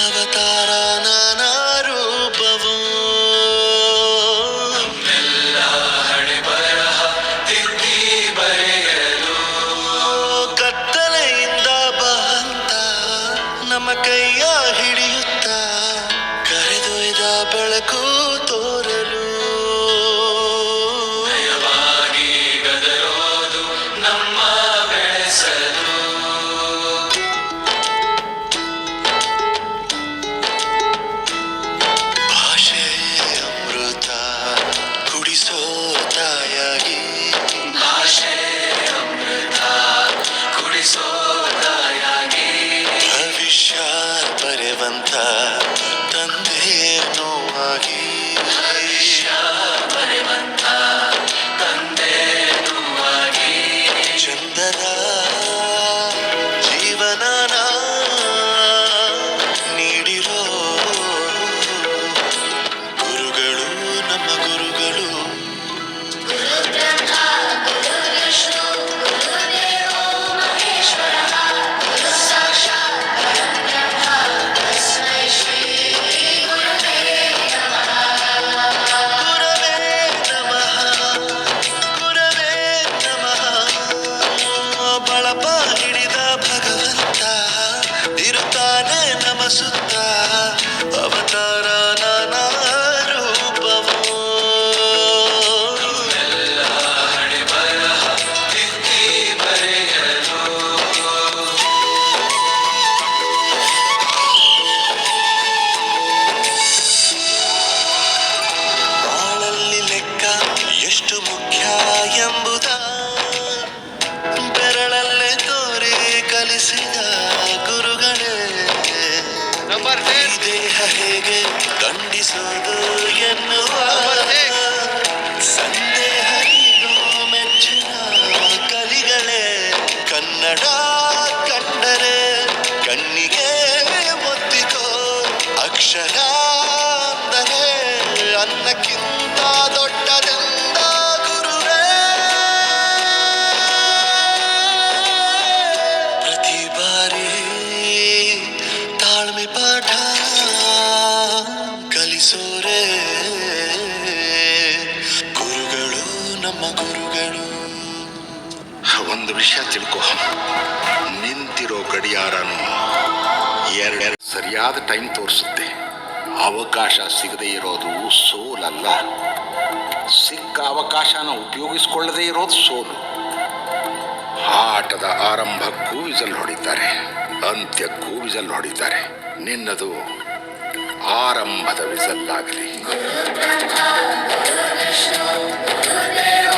ಅವತಾರ ನಾನಾ ರೂಪವು ಕತ್ತಲೆಯಿಂದ ಬಂತ ನಮ್ಮ ಕೈಯ ಹಿಡಿಯುತ್ತ ಕರೆದೊಯ್ದ ಬೆಳಕು मनुष्य पर बनता us ಹೇಗೆ ದಂಡಿಸೋದು ಎನ್ನುವ ಸಂದೇಹ ನೀಡೋ ಮೆಚ್ಚಿನ ಕಲಿಗಳೇ. ಕನ್ನಡ ಕಂಡರೆ ಕಣ್ಣಿಗೆ ಒತ್ತಿಕೋ ಅಕ್ಷರ ನಮ್ಮ ಒಂದು ವಿಷಯ ತಿಳ್ಕೊ. ನಿಂತಿರೋ ಗಡಿಯಾರನು ಎರಡೆರಡು ಸರಿಯಾದ ಟೈಮ್ ತೋರಿಸುತ್ತೆ. ಅವಕಾಶ ಸಿಗದೇ ಇರೋದು ಸೋಲಲ್ಲ. ಸಿಕ್ಕ ಅವಕಾಶನ ಉಪಯೋಗಿಸ್ಕೊಳ್ಳದೆ ಇರೋದು ಸೋಲು. ಆಟದ ಆರಂಭಕ್ಕೂ ವಿಜಲ್ ಹೊಡಿತಾರೆ, ಅಂತ್ಯಕ್ಕೂ ವಿಜಲ್ ಹೊಡಿತಾರೆ. ನಿನ್ನದು ಆರಂಭದ show. They